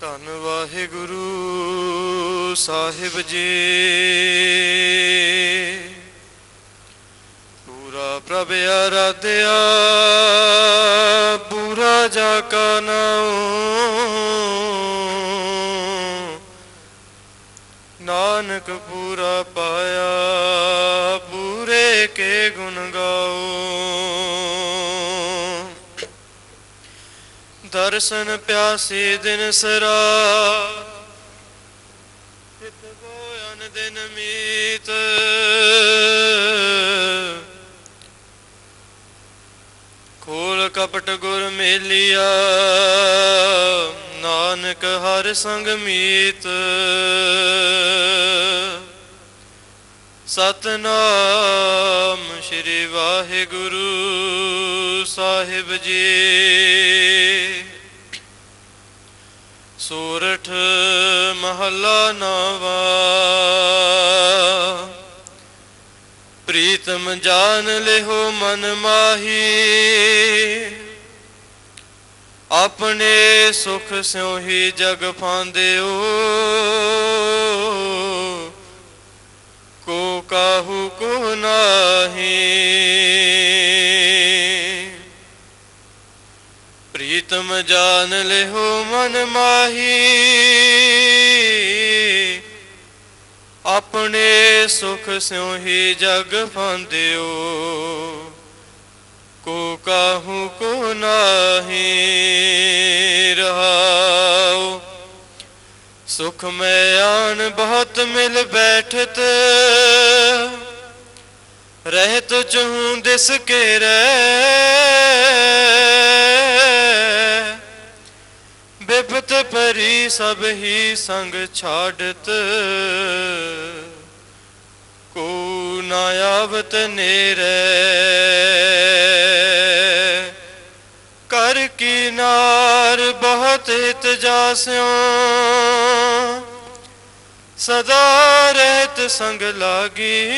ਧੰਨ ਵਾਹਿਗੁਰੂ ਸਾਹਿਬ ਜੀ। ਪੂਰਾ ਪ੍ਰਭ ਆਰਾਧਿਆ ਪੂਰਾ ਜਾ ਕਾ ਨਾਉ। ਨਾਨਕ ਪੂਰਾ ਪਾਇਆ, ਪੂਰੇ ਕੇ ਗੁਣ ਦਰਸ਼ਨ ਪਿਆਸੀ ਦਿਨ ਸਰਾ। ਚਿਤ ਬੋਇਨ ਦਿਨ ਮੀਤ। ਖੋਲ ਕਪਟ ਗੁਰ ਮੇਲਿਆ, ਨਾਨਕ ਹਰ ਸੰਗ ਮੀਤ। ਸਤਨਾਮ ਸ੍ਰੀ ਵਾਹਿਗੁਰੂ ਸਾਹਿਬ ਜੀ। ਸੂਰਠ ਮਹੱਲਾ ਨਵਾ। ਪ੍ਰੀਤਮ ਜਾਨ ਲਿਹੋ ਮਨ ਮਾਹੀ। ਆਪਣੇ ਸੁਖ ਸਿਉ ਹੀ ਜਗ ਫਾਂਦਿਓ। ਕੋ ਕਾਹੂ ਕੋ ਨਾਹੀ। ਪ੍ਰੀਤਮ ਜਾਨ ਲਿਹੋ ਮਨ ਮਾਹੀ। ਆਪਣੇ ਸੁਖ ਸਿਉ ਹੀ ਜਗ ਫਾਂਦਿਓ ਕੋ ਕਾਹੂ ਕੋ ਨਾਹੀ ਰਹਾਉ। ਸੁਖ ਮੈਂ ਆਨ ਬਹੁਤ ਮਿਲ ਬੈਠਤ। ਰਹਿਤ ਚਹੂੰ ਦਿਸ ਕੇ ਰਹਿ। ਸਭ ਹੀ ਸੰਗ ਛਾੜਤ ਕੋ ਨਾ ਆਵਤ ਨੇਰੇ। ਕਰ ਕੀ ਬਹੁਤ ਹਿਤ ਜਾਸਿਓ। ਸਦਾ ਰਹਿਤ ਸੰਗ ਲਾਗੀ।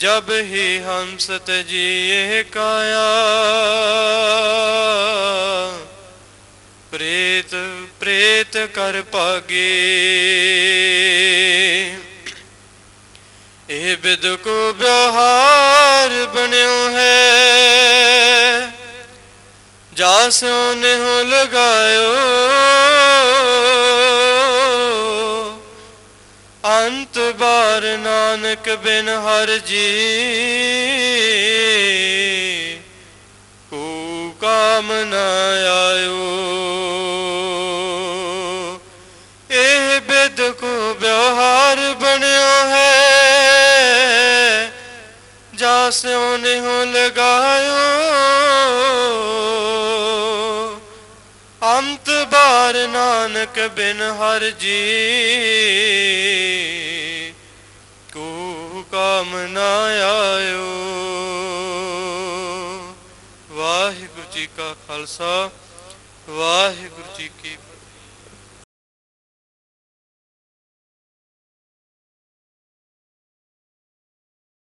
ਜਬ ਹੀ ਹੰਸ ਤਜੀਏ ਕਾਇਆ ਪ੍ਰੇਤ ਪ੍ਰੇਤ ਕਰ ਪਾਗੇ ਇਹ ਬਿਦ ਕੋ ਵਿਹਾਰ ਬਣਿਓ ਹੈ ਜਾਸੋਂ ਹੋ ਲਗਾਇਓ ਅੰਤ ਬਾਰ ਨਾਨਕ ਬਿਨ ਹਰ ਜੀ। ਕੋ ਕਾਮ ਨ ਆਇਓ। ਇਹ ਬਿਦ ਕੋ ਵਿਵਹਾਰ ਬਣਿਆ ਹੈ। ਜਾਸਿਓ ਨਿਹੁ ਲਗਾਇਓ। ਅੰਤ ਬਾਰ ਨਾਨਕ ਬਿਨ ਹਰ ਜੀ। ਕਾਮ ਨ ਆਇਓ। ਵਾਹਿਗੁਰੂ ਜੀ ਕਾ ਖਾਲਸਾ ਵਾਹਿਗੁਰੂ ਜੀ ਕੀ